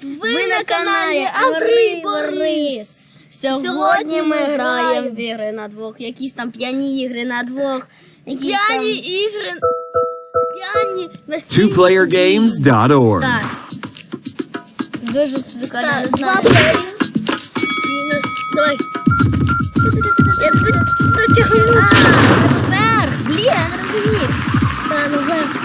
Привіт! Ви, на каналі Андрій Борис. Сьогодні, Сьогодні ми граємо в ігри на двох. Якісь там п'яні ігри на двох. Якісь П'яні там... ігри. П'яні twoplayergames.org. Так. Дуже цікаво, Так, не два знаю. плеєри. І нас... Давай. Я тебе затягну. А, вверх! Блін, я не розумію. Та, ну вверх.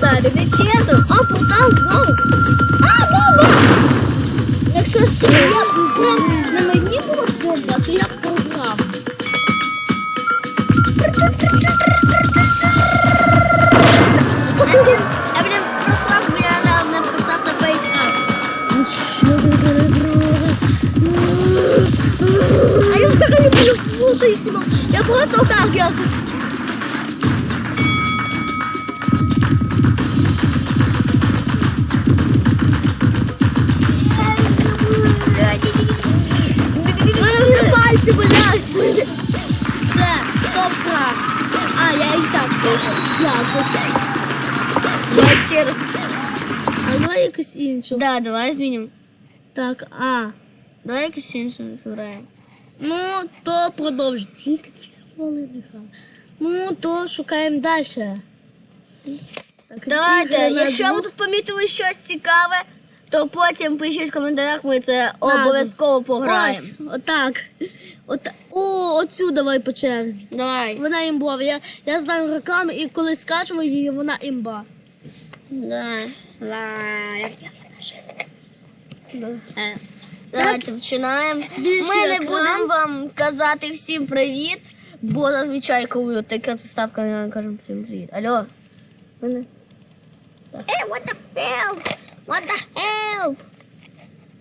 це криса, ти не чесно. А, портал знову. А, бомба! Якщо Давай ще раз. А давай якось іншу. Да, давай змінимо. Так, а. Давай якось інше вибираємо. Ну, то продовжуй. Тільки дві хвилини грали. Ну, то шукаємо далі. Так, Давайте, якщо ви тут помітили щось цікаве, то потім пишіть в коментарях, ми це обов'язково пограємо. Ось, отак. От, о, оцю давай по черзі. Давай. Вона імбова. Я, я знаю рекламу і коли скачуваю її, вона імба. Давай. Давай. Е, Давайте починаємо. Ми не будемо вам казати всім привіт, бо зазвичай, коли така заставка, ми кажемо всім привіт. Алло. Мене. Ей, what the hell? What the hell?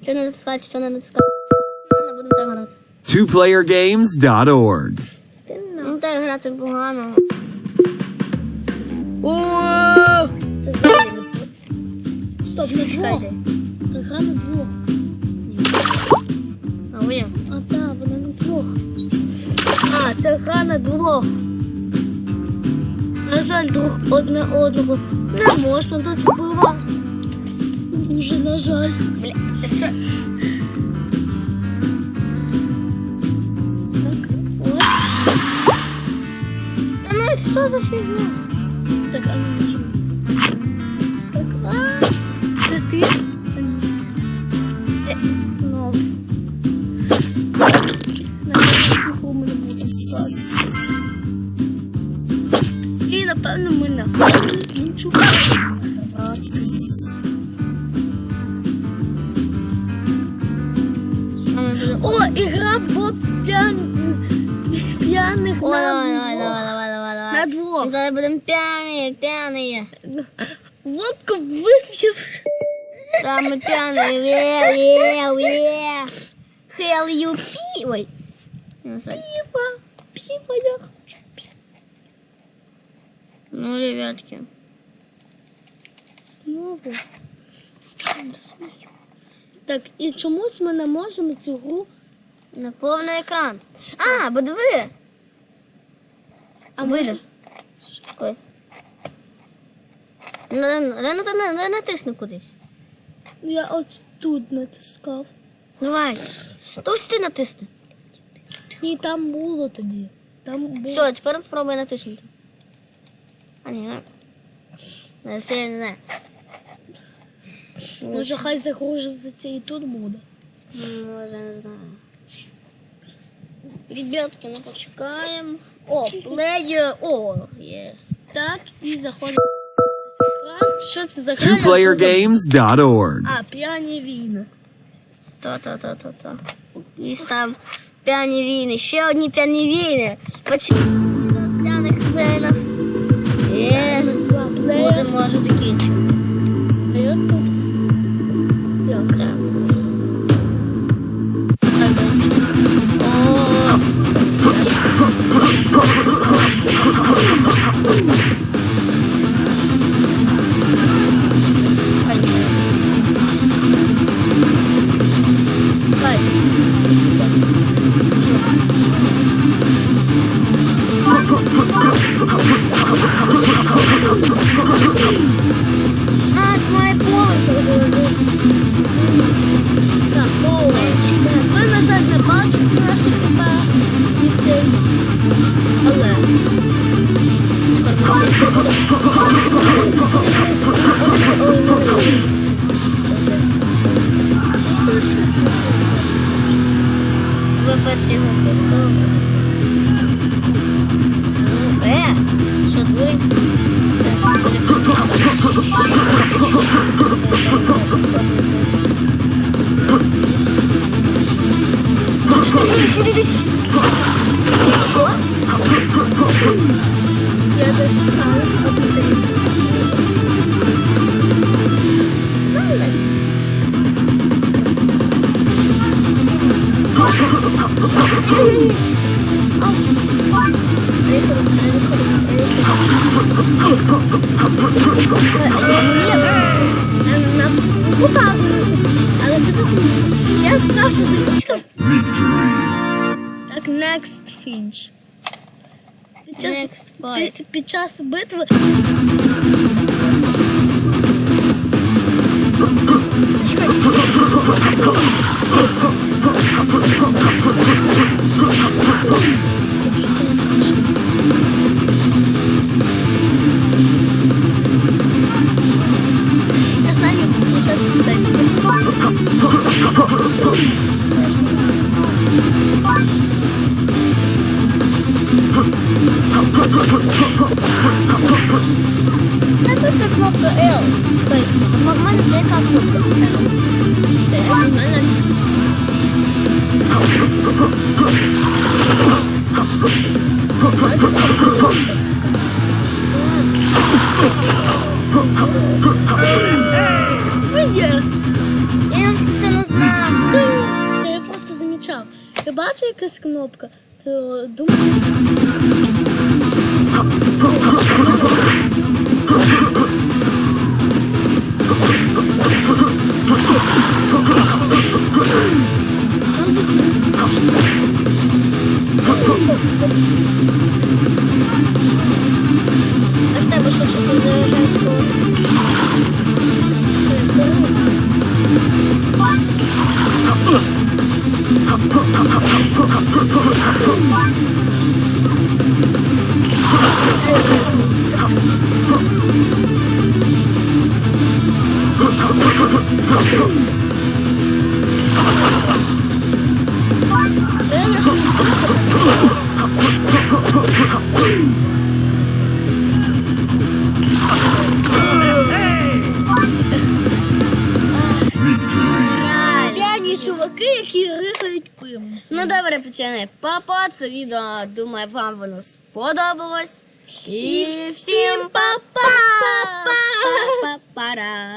Що не натискати, що не натискати? Ну, не будемо так грати. twoplayergames.org. Ну, так грати погано. Це все. Стоп, на двох. Чекайте. Та гра на двох. А ви? А так, вона на двох. А, це гра на двох. На жаль, друг одне одного не можна тут вбивати. Дуже на жаль. Бля, що? Що за фігня? Так, а ну нажми. Так, а. Це ти? Е, Знов. Напевно, цього ми не будемо грати. І напевно ми на іншу О, ігра бот з п'ян... п'яних Ой, на двох. двох. Зараз будемо п'яні, п'яні. Водку вип'ів. Там ми п'яні. Ве, ве, ве. Hell you pee. Ой. Піва. Піва я хочу. Ну, ребятки. Знову. Так, і чомусь ми не можемо цю гру. На повний екран. А, бо диви. А Вийди. Може- Ой. Не, не, не, не, не натисни кудись. Я ось тут натискав. Давай. Тут ти натисни. Ні, там було тоді. Там було. Все, тепер спробуй натиснути. А ні, не. Не, все, не, не. Може, хай загружиться і тут буде. Може, не знаю. Ребятки, ну почекаємо. О, плеєр. О, є. Так, і заходимо. Що це за гра? TwoPlayerGames.org. А, п'яні війни. Та-та-та-та-та. І там п'яні війни. Ще одні п'яні війни. Почекаємо з п'яних війнах. Два. Будемо може закінчувати. Бачите наших хп і. Але. Ви перші його поставили. Ну, е, що дурень? Я даже знаю, а next finish. Під час, Next fight. під, під час битви я знаю, як спочатку сюди. Та тут це кнопка L. А в мене це яка кнопка? Це. Ну, є. Я це просто замічав. Я бачу якась кнопка, то. ハハハハ! Які рихають пиво. Ну добре, пацани, папа, це відео, думаю, вам воно сподобалось. І всім па-па! Па-па-пара!